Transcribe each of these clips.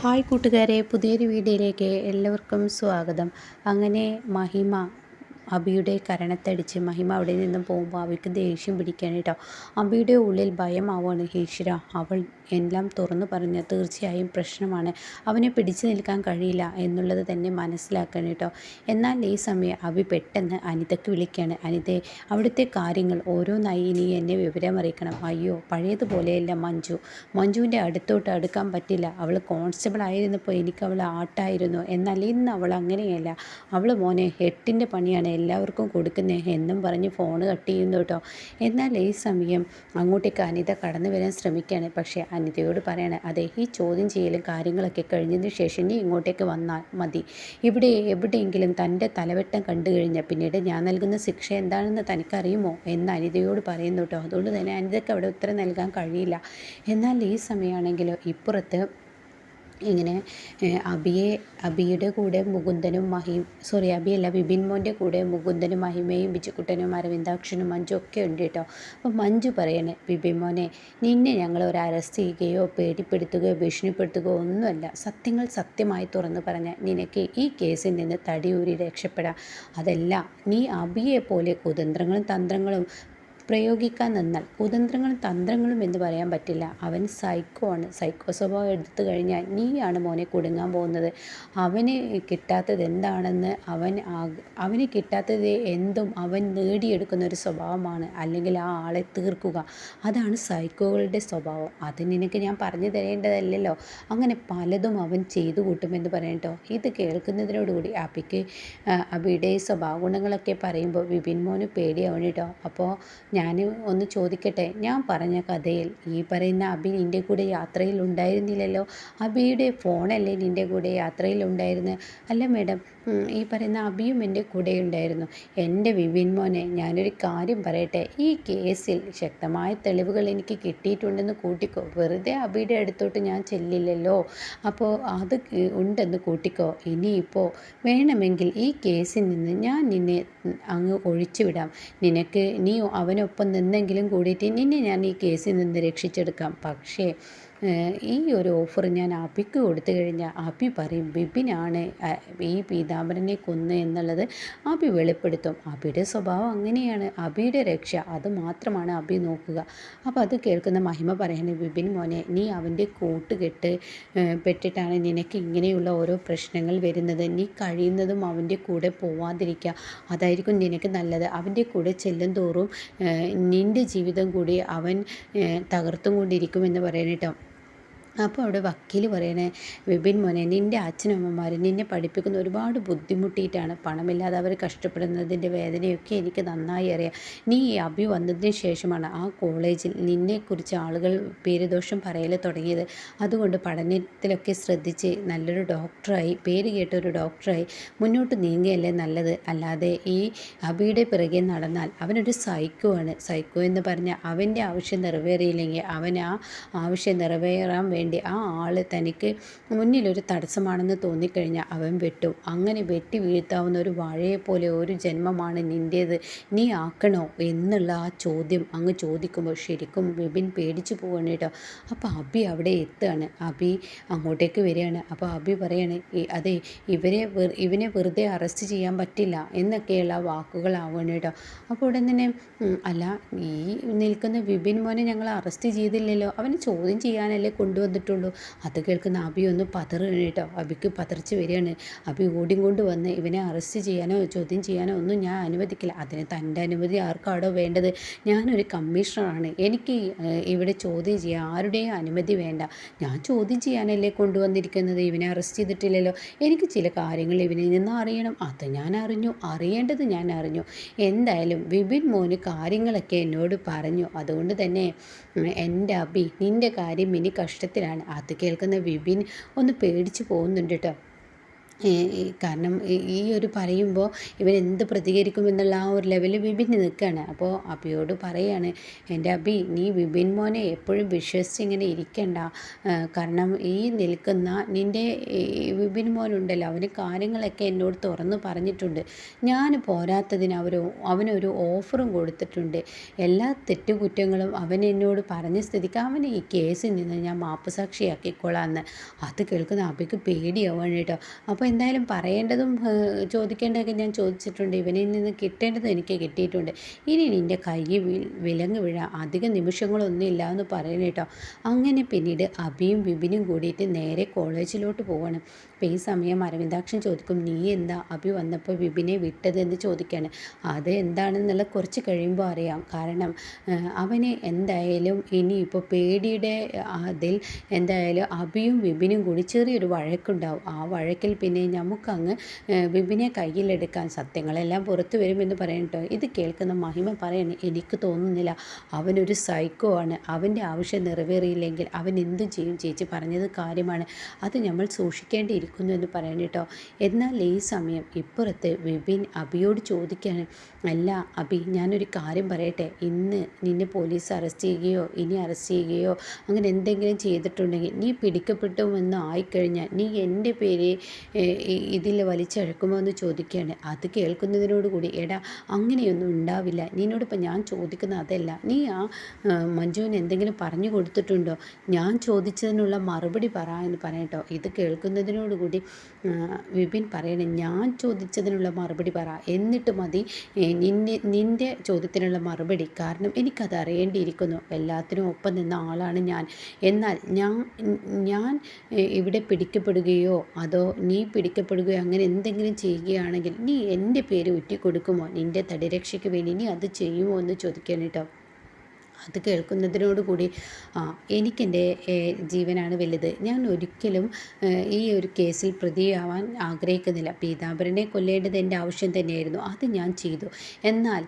Hi കൂട്ടുകാരെ പുതിയൊരു വീഡിയോയിലേക്ക് എല്ലാവർക്കും സ്വാഗതം. അങ്ങനെ മഹിമ അബിയുടെ കരണത്തടിച്ച് മഹിമ അവിടെ നിന്നും പോകുമ്പോൾ അവൾക്ക് ദേഷ്യം പിടിക്കാൻ അബിയുടെ ഉള്ളിൽ ഭയമാവാണ് ഈശ്വര അവൾ എല്ലാം തുറന്നു പറഞ്ഞ് തീർച്ചയായും പ്രശ്നമാണ്. അവനെ പിടിച്ചു നിൽക്കാൻ കഴിയില്ല എന്നുള്ളത് തന്നെ മനസ്സിലാക്കണം കേട്ടോ. എന്നാൽ ഈ സമയം അവി പെട്ടെന്ന് അനിതയ്ക്ക് വിളിക്കുകയാണ്. അനിതയെ അവിടുത്തെ കാര്യങ്ങൾ ഓരോന്നായി ഇനി എന്നെ വിവരം അറിയിക്കണം. അയ്യോ പഴയതുപോലെയല്ല മഞ്ജു. മഞ്ജുവിന്റെ അടുത്തോട്ട് അടുക്കാൻ പറ്റില്ല. അവൾ കോൺസ്റ്റബിൾ ആയിരുന്നപ്പോൾ എനിക്ക് അവൾ ആട്ടായിരുന്നു. എന്നാൽ ഇന്ന് അവൾ അങ്ങനെയല്ല. അവൾ മോനെ എട്ടിന്റെ പണിയാണ് എല്ലാവർക്കും കൊടുക്കുന്നത് എന്നും പറഞ്ഞ് ഫോൺ കട്ട് ചെയ്യുന്നു കേട്ടോ. എന്നാൽ ഈ സമയം അങ്ങോട്ടേക്ക് അനിത കടന്നു വരാൻ ശ്രമിക്കുകയാണ്. പക്ഷേ അനിതയോട് പറയണേ അതെ ഈ ചോദ്യം ചെയ്യലും കാര്യങ്ങളൊക്കെ കഴിഞ്ഞതിന് ശേഷം നീ ഇങ്ങോട്ടേക്ക് വന്നാൽ മതി. ഇവിടെ എവിടെയെങ്കിലും തന്റെ തലവെട്ടം കണ്ടു കഴിഞ്ഞാൽ പിന്നീട് ഞാൻ നൽകുന്ന ശിക്ഷ എന്താണെന്ന് തനിക്കറിയുമോ? എന്ന് അനിതയോട് പറയുന്നു കേട്ടോ. അതുകൊണ്ട് തന്നെ അനിതയ്ക്ക് അവിടെ ഉത്തരം നൽകാൻ കഴിയില്ല. എന്നാൽ ഈ സമയമാണെങ്കിലോ ഇപ്പുറത്ത് ഇങ്ങനെ അബിയെ അബിയുടെ കൂടെ മുകുന്ദനും മഹിം സോറി അബിയല്ല വിപിൻ മോന്റെ കൂടെ മുകുന്ദനും മഹിമയും ബിജുക്കുട്ടനും അരവിന്ദാക്ഷനും മഞ്ജു ഒക്കെ ഉണ്ട് കേട്ടോ. അപ്പോൾ മഞ്ജു പറയണേ വിപിൻ മോനെ നിന്നെ ഞങ്ങൾ ഒരു അറസ്റ്റ് ചെയ്യുകയോ പേടിപ്പെടുത്തുകയോ ഭീഷണിപ്പെടുത്തുകയോ ഒന്നുമല്ല. സത്യങ്ങൾ സത്യമായി തുറന്നു പറഞ്ഞാൽ നിനക്ക് ഈ കേസിൽ നിന്ന് തടിയൂരി രക്ഷപ്പെടാം. അതല്ല നീ അബിയെ പോലെ കുതന്ത്രങ്ങളും തന്ത്രങ്ങളും പ്രയോഗിക്കാൻ നിന്നാൽ കുതന്ത്രങ്ങളും തന്ത്രങ്ങളും എന്ന് പറയാൻ പറ്റില്ല. അവൻ സൈക്കോ ആണ്. സൈക്കോ സ്വഭാവം എടുത്തു കഴിഞ്ഞാൽ നീയാണ് മോനെ കുടുങ്ങാൻ പോകുന്നത്. അവന് കിട്ടാത്തത് എന്താണെന്ന് അവൻ അവന് കിട്ടാത്തത് എന്തും അവൻ നേടിയെടുക്കുന്ന ഒരു സ്വഭാവമാണ്. അല്ലെങ്കിൽ ആ ആളെ തീർക്കുക. അതാണ് സൈക്കോകളുടെ സ്വഭാവം. അത് നിനക്ക് ഞാൻ പറഞ്ഞു തരേണ്ടതല്ലല്ലോ. അങ്ങനെ പലതും അവൻ ചെയ്തു കൂട്ടുമെന്ന് പറയട്ടോ ഇത് കേൾക്കുന്നതിനോടുകൂടി അബിക്ക് അബിയുടെ സ്വഭാവ ഗുണങ്ങളൊക്കെ പറയുമ്പോൾ വിപിൻ മോന് പേടിയാവണം കേട്ടോ. അപ്പോൾ ഞാൻ ഒന്ന് ചോദിക്കട്ടെ? ഞാൻ പറഞ്ഞ കഥയിൽ ഈ പറയുന്ന അബി നിന്റെ കൂടെ യാത്രയിൽ ഉണ്ടായിരുന്നില്ലല്ലോ? അബിയുടെ ഫോണല്ലേ നിന്റെ കൂടെ യാത്രയിൽ ഉണ്ടായിരുന്നത് അല്ല മേഡം ഈ പറയുന്ന അബിയും എന്റെ കൂടെ ഉണ്ടായിരുന്നു. എന്റെ വിപിൻ മോനെ ഞാനൊരു കാര്യം പറയട്ടെ? ഈ കേസിൽ ശക്തമായ തെളിവുകൾ എനിക്ക് കിട്ടിയിട്ടുണ്ടെന്ന് കൂട്ടിക്കോ. വെറുതെ അബിയുടെ അടുത്തോട്ട് ഞാൻ ചെല്ലില്ലല്ലോ. അപ്പോൾ അത് ഉണ്ടെന്ന് കൂട്ടിക്കോ. ഇനിയിപ്പോൾ വേണമെങ്കിൽ ഈ കേസിൽ നിന്ന് ഞാൻ നിന്നെ അങ്ങ് ഒഴിച്ചുവിടാം. നിനക്ക് നീ അവനൊപ്പം നിന്നെങ്കിലും കൂടിയിട്ട് ഇനി ഞാൻ ഈ കേസിൽ നിന്ന് രക്ഷിച്ചെടുക്കാം. പക്ഷേ ഈ ഒരു ഓഫർ ഞാൻ ആപ്പിക്ക് കൊടുത്തു കഴിഞ്ഞാൽ ആപ്പി പറയും ബിബിനാണ് ഈ പീതാംബരനെ കൊന്ന് എന്നുള്ളത് ആപ്പി വെളിപ്പെടുത്തും. അബിയുടെ സ്വഭാവം അങ്ങനെയാണ്. അബിയുടെ രക്ഷ അത് മാത്രമാണ് അബി നോക്കുക. അപ്പോൾ അത് കേൾക്കുന്ന മഹിമ പറയുന്നത് ബിബിൻ മോനെ നീ അവന്റെ കൂട്ടുകെട്ട് പെട്ടിട്ടാണ് നിനക്ക് ഇങ്ങനെയുള്ള ഓരോ പ്രശ്നങ്ങൾ വരുന്നത്. നീ കഴിയുന്നതും അവന്റെ കൂടെ പോവാതിരിക്കുക അതായിരിക്കും നിനക്ക് നല്ലത്. അവന്റെ കൂടെ ചെല്ലും തോറും നിന്റെ ജീവിതം കൂടി അവൻ തകർത്തും കൊണ്ടിരിക്കുമെന്ന് പറയണേട്ടോ അപ്പോൾ അവിടെ വക്കീൽ പറയണേ വിപിൻ മോനെ നിന്റെ അച്ഛനമ്മമാർ നിന്നെ പഠിപ്പിക്കുന്ന ഒരുപാട് ബുദ്ധിമുട്ടിയിട്ടാണ് പണമില്ലാതെ അവർ കഷ്ടപ്പെടുന്നതിന്റെ വേദനയൊക്കെ എനിക്ക് നന്നായി അറിയാം. നീ ഈ അഭി വന്നതിന് ശേഷമാണ് ആ കോളേജിൽ നിന്നെക്കുറിച്ച് ആളുകൾ പേരുദോഷം പറയൽ തുടങ്ങിയത്. അതുകൊണ്ട് പഠനത്തിലൊക്കെ ശ്രദ്ധിച്ച് നല്ലൊരു ഡോക്ടറായി പേര് കേട്ട ഒരു ഡോക്ടറായി മുന്നോട്ട് നീങ്ങുകയല്ലേ നല്ലത്. അല്ലാതെ ഈ അബിയുടെ പിറകെ നടന്നാൽ അവനൊരു സൈക്കോ ആണ്. സൈക്കോ എന്ന് പറഞ്ഞാൽ അവന്റെ ആവശ്യം നിറവേറിയില്ലെങ്കിൽ അവൻ ആ ആവശ്യം നിറവേറാൻ വേണ്ടി വേണ്ടി ആ ആൾ തനിക്ക് മുന്നിലൊരു തടസ്സമാണെന്ന് തോന്നിക്കഴിഞ്ഞാൽ അവൻ വെട്ടും. അങ്ങനെ വെട്ടി വീഴ്ത്താവുന്ന ഒരു വാഴയെപ്പോലെ ഒരു ജന്മമാണ് നിന്റേത് നീ ആക്കണോ? എന്നുള്ള ആ ചോദ്യം അങ്ങ് ചോദിക്കുമ്പോൾ ശരിക്കും വിപിൻ പേടിച്ചു പോവാണ് കേട്ടോ. അപ്പോൾ അബി അവിടെ എത്തുകയാണ് അബി അങ്ങോട്ടേക്ക് വരികയാണ്. അപ്പോൾ അബി പറയാണ് അതെ ഇവരെ ഇവനെ വെറുതെ അറസ്റ്റ് ചെയ്യാൻ പറ്റില്ല എന്നൊക്കെയുള്ള വാക്കുകളാവുകയാണ് കേട്ടോ. അപ്പോൾ ഉടൻ തന്നെ അല്ല ഈ നിൽക്കുന്ന വിപിൻ മോനെ ഞങ്ങൾ അറസ്റ്റ് ചെയ്തില്ലല്ലോ. അവനെ ചോദ്യം ചെയ്യാനല്ലേ കൊണ്ടുവന്നു വന്നിട്ടുള്ളൂ. അത് കേൾക്കുന്ന അബി ഒന്ന് പതറുകയാണ് കേട്ടോ. അബിക്ക് പതറിച്ച് വരികയാണ്. അബി ഓടിയും കൊണ്ട് വന്ന് ഇവനെ അറസ്റ്റ് ചെയ്യാനോ ചോദ്യം ചെയ്യാനോ ഒന്നും ഞാൻ അനുവദിക്കില്ല. അതിന് തന്റെ അനുമതി ആർക്കാണോ വേണ്ടത്? ഞാനൊരു കമ്മീഷണറാണ്. എനിക്ക് ഇവിടെ ചോദ്യം ചെയ്യാൻ ആരുടെയും അനുമതി വേണ്ട. ഞാൻ ചോദ്യം ചെയ്യാനല്ലേ കൊണ്ടുവന്നിരിക്കുന്നത്? ഇവനെ അറസ്റ്റ് ചെയ്തിട്ടില്ലല്ലോ. എനിക്ക് ചില കാര്യങ്ങൾ ഇവനിൽ നിന്ന് അറിയണം. അത് ഞാൻ അറിഞ്ഞു. അറിയേണ്ടത് ഞാൻ അറിഞ്ഞു. എന്തായാലും വിപിൻ മോന് കാര്യങ്ങളൊക്കെ എന്നോട് പറഞ്ഞു. അതുകൊണ്ട് തന്നെ എന്റെ അബി നിന്റെ കാര്യം ഇനി കഷ്ടത്തിലാണ് അത് കേൾക്കുന്ന വിപിൻ ഒന്ന് പേടിച്ചു പോകുന്നുണ്ട് കേട്ടോ. കാരണം ഈ ഒരു പറയുമ്പോൾ ഇവൻ എന്ത് പ്രതികരിക്കുമെന്നുള്ള ആ ഒരു ലെവലിൽ വിപിൻ നിൽക്കുകയാണ് അപ്പോൾ അബിയോട് പറയാണ് എന്റെ അബി നീ വിപിൻ മോനെ എപ്പോഴും വിശ്വസിച്ച് ഇങ്ങനെ ഇരിക്കണ്ട. കാരണം ഈ നിൽക്കുന്ന നിന്റെ വിപിൻ മോനുണ്ടല്ലോ അവന് കാര്യങ്ങളൊക്കെ എന്നോട് തുറന്ന് പറഞ്ഞിട്ടുണ്ട്. ഞാൻ പോരാത്തതിന് അവർ അവനൊരു ഓഫറും കൊടുത്തിട്ടുണ്ട്. എല്ലാ തെറ്റുകുറ്റങ്ങളും അവൻ എന്നോട് പറഞ്ഞ സ്ഥിതിക്ക് അവനെ ഈ കേസിൽ നിന്ന് ഞാൻ മാപ്പ് സാക്ഷിയാക്കിക്കോളാമെന്ന് അത് കേൾക്കുന്ന അബിക്ക് പേടിയാവാണ് കേട്ടോ. അപ്പോൾ എന്തായാലും പറയേണ്ടതും ചോദിക്കേണ്ടതൊക്കെ ഞാൻ ചോദിച്ചിട്ടുണ്ട്. ഇവനിൽ നിന്ന് കിട്ടേണ്ടതും എനിക്ക് കിട്ടിയിട്ടുണ്ട്. ഇനി നിന്റെ കൈ വിലങ്ങ് വീഴാൻ അധിക നിമിഷങ്ങളൊന്നും ഇല്ല എന്ന് പറയുന്നു കേട്ടോ അങ്ങനെ പിന്നീട് അബിയും വിപിനും കൂടിയിട്ട് നേരെ കോളേജിലോട്ട് പോവാണ്. അപ്പോൾ ഈ സമയം അരവിന്ദാക്ഷൻ ചോദിക്കും നീ എന്താ അബി വന്നപ്പോൾ വിപിനെ വിട്ടതെന്ന് ചോദിക്കുകയാണ് അത് എന്താണെന്നുള്ള കുറച്ച് കഴിയുമ്പോൾ അറിയാം. കാരണം അവനെ എന്തായാലും ഇനിയിപ്പോൾ പേടിയുടെ അതിൽ എന്തായാലും അബിയും വിപിനും കൂടി ചെറിയൊരു വഴക്കുണ്ടാവും. ആ വഴക്കിൽ പിന്നെ നമുക്കങ്ങ് വിപിനെ കയ്യിലെടുക്കാൻ സത്യങ്ങളെല്ലാം പുറത്തു വരുമെന്ന് പറയട്ടോ ഇത് കേൾക്കുന്ന മഹിമ പറയണ എനിക്ക് തോന്നുന്നില്ല അവനൊരു സൈക്കോ ആണ്. അവന്റെ ആവശ്യം നിറവേറിയില്ലെങ്കിൽ അവൻ എന്തു ചെയ്യും ചേച്ചി? പറഞ്ഞത് കാര്യമാണ്. അത് നമ്മൾ സൂക്ഷിക്കേണ്ടിയിരിക്കുന്നു എന്ന് പറയണം കേട്ടോ എന്നാൽ ഈ സമയം ഇപ്പുറത്ത് വിപിൻ അബിയോട് ചോദിക്കുകയാണ് അല്ല അബി ഞാനൊരു കാര്യം പറയട്ടെ. ഇന്ന് നിന്നെ പോലീസ് അറസ്റ്റ് ചെയ്യുകയോ ഇനി അറസ്റ്റ് ചെയ്യുകയോ അങ്ങനെ എന്തെങ്കിലും ചെയ്തിട്ടുണ്ടെങ്കിൽ നീ പിടിക്കപ്പെട്ടുമെന്ന് ആയിക്കഴിഞ്ഞാൽ നീ എന്റെ പേര് ഇതിൽ വലിച്ചഴക്കുമോ എന്ന് ചോദിക്കുകയാണ്. അത് കേൾക്കുന്നതിനോടുകൂടി എടാ അങ്ങനെയൊന്നും ഉണ്ടാവില്ല. നിന്നോടിപ്പോൾ ഞാൻ ചോദിക്കുന്ന അതല്ല. നീ ആ മഞ്ജുവിന് എന്തെങ്കിലും പറഞ്ഞു കൊടുത്തിട്ടുണ്ടോ? ഞാൻ ചോദിച്ചതിനുള്ള മറുപടി പറ എന്ന് പറയട്ടോ ഇത് കേൾക്കുന്നതിനോടുകൂടി വിപിൻ പറയണേ ഞാൻ ചോദിച്ചതിനുള്ള മറുപടി പറ. എന്നിട്ട് മതി നിന്നെ നിന്റെ ചോദ്യത്തിനുള്ള മറുപടി. കാരണം എനിക്കത് അറിയേണ്ടിയിരിക്കുന്നു. എല്ലാത്തിനും ഒപ്പം നിന്ന ആളാണ് ഞാൻ. എന്നാൽ ഞാൻ ഞാൻ ഇവിടെ പിടിക്കപ്പെടുകയോ അതോ നീ പിടിക്കപ്പെടുകയോ അങ്ങനെ എന്തെങ്കിലും ചെയ്യുകയാണെങ്കിൽ നീ എന്റെ പേര് ഉറ്റിക്കൊടുക്കുമോ? നിന്റെ തടിരക്ഷയ്ക്ക് വേണ്ടി നീ അത് ചെയ്യുമോ എന്ന് ചോദിക്കാൻ അത് കേൾക്കുന്നതിനോടുകൂടി ആ എനിക്കെന്റെ ജീവനാണ് വലുത്. ഞാൻ ഒരിക്കലും ഈ ഒരു കേസിൽ പ്രതിയാവാൻ ആഗ്രഹിക്കുന്നില്ല. പീതാംബരനെ കൊല്ലേണ്ടത് എന്റെ ആവശ്യം തന്നെയായിരുന്നു. അത് ഞാൻ ചെയ്തു. എന്നാൽ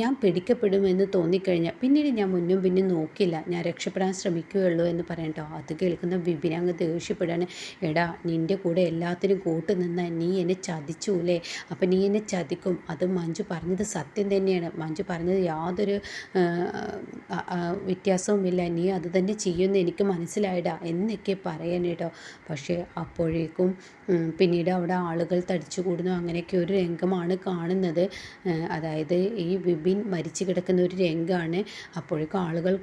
ഞാൻ പിടിക്കപ്പെടുമെന്ന് തോന്നിക്കഴിഞ്ഞാൽ പിന്നീട് ഞാൻ മുന്നും പിന്നും നോക്കില്ല. ഞാൻ രക്ഷപ്പെടാൻ ശ്രമിക്കുകയുള്ളൂ എന്ന് പറയട്ടോ അത് കേൾക്കുന്ന വിപിൻ അങ്ങ് ദേഷ്യപ്പെടാണ് എടാ നിന്റെ കൂടെ എല്ലാത്തിനും കൂട്ടു നിന്നാൽ നീ എന്നെ ചതിച്ചൂലേ? അപ്പം നീ എന്നെ ചതിക്കും. അത് മഞ്ജു പറഞ്ഞത് സത്യം തന്നെയാണ്. മഞ്ജു പറഞ്ഞത് യാതൊരു വ്യത്യാസവുമില്ല. നീ അത് തന്നെ ചെയ്യുമെന്ന് എനിക്ക് മനസ്സിലായിടാ എന്നൊക്കെ പറയാൻ കേട്ടോ. പക്ഷേ അപ്പോഴേക്കും പിന്നീട് അവിടെ ആളുകൾ തടിച്ചു കൂടുന്നു അങ്ങനെയൊക്കെ ഒരു രംഗമാണ് കാണുന്നത്. അതായത് ഈ വിപിൻ മരിച്ചു കിടക്കുന്ന ഒരു രംഗമാണ് അപ്പോഴേക്കും ആളുകൾ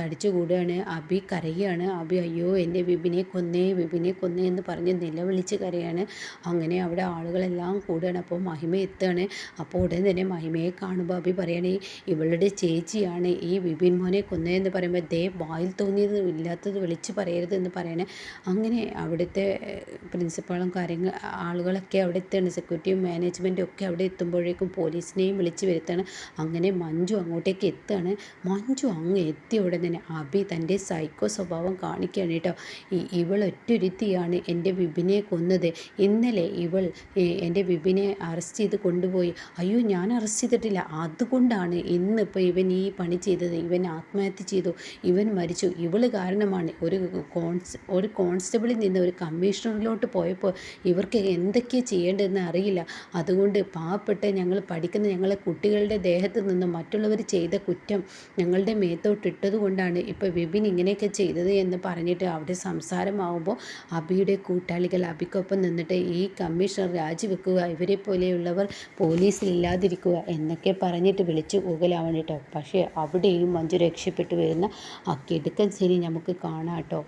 തടിച്ചു കൂടുകയാണ് അബി കരയുകയാണ്. അബി അയ്യോ എന്റെ വിപിനെ കൊന്നേ വിപിനെ കൊന്നേ എന്ന് പറഞ്ഞ് നിലവിളിച്ച് കരയാണ്. അങ്ങനെ അവിടെ ആളുകളെല്ലാം കൂടുകയാണ്. അപ്പോൾ മഹിമ എത്തുകയാണ്. അപ്പോൾ ഉടൻ തന്നെ മഹിമയെ കാണുമ്പോൾ അബി പറയുകയാണ് ഇവളുടെ ചേച്ചിയാണ് ഈ വിപിൻ മോനെ കൊന്നതെന്ന് പറയുമ്പോൾ ദേ വായിൽ തോന്നിയത് ഇല്ലാത്തത് വിളിച്ച് പറയരുത് എന്ന് പറയണേ. അങ്ങനെ അവിടുത്തെ പ്രിൻസിപ്പാളും കാര്യങ്ങൾ ആളുകളൊക്കെ അവിടെ എത്തുകയാണ് സെക്യൂരിറ്റിയും മാനേജ്മെന്റും ഒക്കെ അവിടെ എത്തുമ്പോഴേക്കും പോലീസിനെയും വിളിച്ച് വരുത്താണ്. അങ്ങനെ മഞ്ജു അങ്ങോട്ടേക്ക് എത്തുകയാണ് മഞ്ജു അങ്ങ് എത്തിയ ഉടൻ തന്നെ അബി തന്റെ സൈക്കോ സ്വഭാവം കാണിക്കുകയാണ് കേട്ടോ. ഇവൾ ഒറ്റൊരുത്തിയാണ് എന്റെ ബിബിനെ കൊന്നത്. ഇന്നലെ ഇവൾ എന്റെ ബിബിനെ അറസ്റ്റ് ചെയ്ത് കൊണ്ടുപോയി. അയ്യോ ഞാൻ അറസ്റ്റ് ചെയ്തിട്ടില്ല. അതുകൊണ്ടാണ് ഇന്നിപ്പോൾ ഇവൻ ഈ പണി ചെയ്തത്. ഇവൻ ആത്മഹത്യ ചെയ്തു. ഇവൻ മരിച്ചു. ഇവൾ കാരണമാണ്. ഒരു കോൺസ് ഒരു കോൺസ്റ്റബിളിൽ നിന്ന് ഒരു കമ്മീഷണറിലോട്ട് പോയപ്പോൾ ഇവർക്ക് എന്തൊക്കെയാണ് ചെയ്യേണ്ടതെന്ന് അറിയില്ല. അതുകൊണ്ട് പാവപ്പെട്ട് ഞങ്ങൾ പഠിക്കുന്ന ഞങ്ങളെ കുട്ടികളുടെ ദേഹത്ത് നിന്ന് മറ്റുള്ളവർ ചെയ്ത കുറ്റം ഞങ്ങളുടെ മേത്തോട്ടിട്ടത് കൊണ്ടാണ് ഇപ്പോൾ വിപിൻ ഇങ്ങനെയൊക്കെ ചെയ്തത് എന്ന് പറഞ്ഞിട്ട് അവിടെ സംസാരമാവുമ്പോൾ അബിയുടെ കൂട്ടാളികൾ അബിക്കൊപ്പം നിന്നിട്ട് ഈ കമ്മീഷണർ രാജിവെക്കുക ഇവരെ പോലെയുള്ളവർ പോലീസിലില്ലാതിരിക്കുക എന്നൊക്കെ പറഞ്ഞിട്ട് വിളിച്ചു കൂകലാവണം പക്ഷേ അവിടെയും മഞ്ജു രക്ഷപ്പെട്ടു വരുന്ന ആ കിടുക്കൻ സീനി നമുക്ക് കാണാം കേട്ടോ.